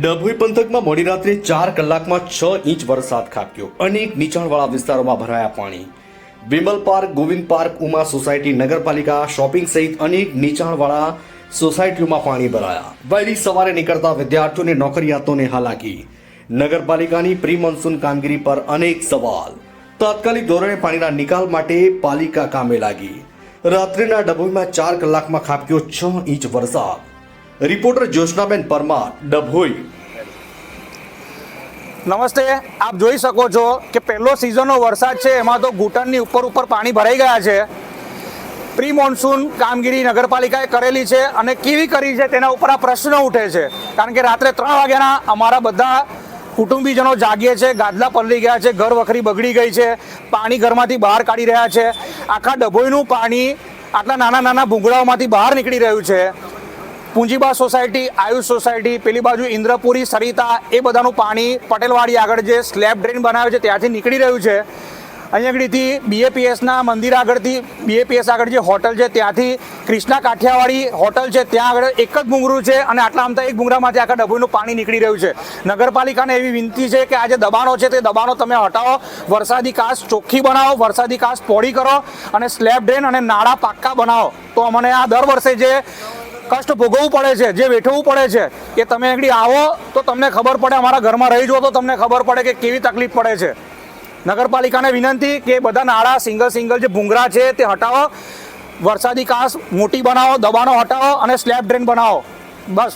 ડભોઈ પંથકમાં મોડી રાત્રે ચાર કલાકમાં છ ઇંચ વરસાદ ખાબક્યો. અનેક નીચાણવાળા વિસ્તારોમાં ભરાયા પાણી. Vimal park, Govind park, Uma society, નગરપાલિકા, શોપિંગ સહિત અનેક નીચાણવાળા સોસાયટીઓમાં પાણી ભરાયા. વહેલી સવારે નીકળતા વિદ્યાર્થીઓને નોકરિયાતોને હાલાકી. નગરપાલિકાની પ્રી મોન્સૂન કામગીરી પર અનેક સવાલ. તાત્કાલિક ધોરણે પાણીના નિકાલ માટે પાલિકા કામે લાગી. રાત્રિના ડભોઈમાં ચાર કલાકમાં ખાબક્યો છ ઇંચ વરસાદ. રિપોર્ટર જ્યોત્સનાબેન પરમાર, ડભોઈ. નમસ્તે, આપ જોઈ શકો છો કે પહેલો સિઝનનો વરસાદ છે, એમાં તો ઘૂંટણની ઉપર ઉપર પાણી ભરાઈ ગયા છે. પ્રી મોન્સૂન કામગીરી નગરપાલિકાએ કરેલી છે અને કેવી કરી છે તેના ઉપર આ પ્રશ્ન ઉઠે છે. કારણ કે રાત્રે ત્રણ વાગ્યાના અમારા બધા કુટુંબીજનો જાગીએ છે, ગાદલા પલળી ગયા છે, ઘર વખરી બગડી ગઈ છે, પાણી ઘરમાંથી બહાર કાઢી રહ્યા છે. આખા ડભોઈનું પાણી આટલા નાના નાના ભૂંગળાઓમાંથી બહાર નીકળી રહ્યું છે. પૂંજીબા સોસાયટી, આયુષ સોસાયટી, પેલી બાજુ ઇન્દ્રપુરી, સરિતા, એ બધાનું પાણી પટેલવાડી આગળ જે સ્લેબ ડ્રેન બનાવે છે ત્યાંથી નીકળી રહ્યું છે. અહીંયા આગળથી બીએપીએસના મંદિર આગળથી બીએપીએસ આગળ જે હોટલ છે ત્યાંથી કૃષ્ણા કાઠિયાવાડી હોટલ છે, ત્યાં આગળ એક જ ભૂંગરું છે અને આટલા આમતા એક ભૂંગરામાંથી આખા ડભોઈનું પાણી નીકળી રહ્યું છે. નગરપાલિકાને એવી વિનંતી છે કે આ જે દબાણો છે તે દબાણો તમે હટાવો, વરસાદી કાસ ચોખ્ખી બનાવો, વરસાદી કાસ પોળી કરો અને સ્લેબ ડ્રેન અને નાળા પાક્કા બનાવો. તો અમને આ દર વર્ષે જે કષ્ટ ભોગવવું પડે છે, જે વેઠવવું પડે છે એ તમે આગળ આવો તો તમને ખબર પડે, અમારા ઘરમાં રહી જુઓ તો તમને ખબર પડે કે કેવી તકલીફ પડે છે. નગરપાલિકાને વિનંતી કે બધા નાળા સિંગલ સિંગલ જે ભૂંગરા છે તે હટાવો, વરસાદી કાંસ મોટી બનાવો, દબાણો હટાવો અને સ્લેબ ડ્રેન બનાવો. બસ.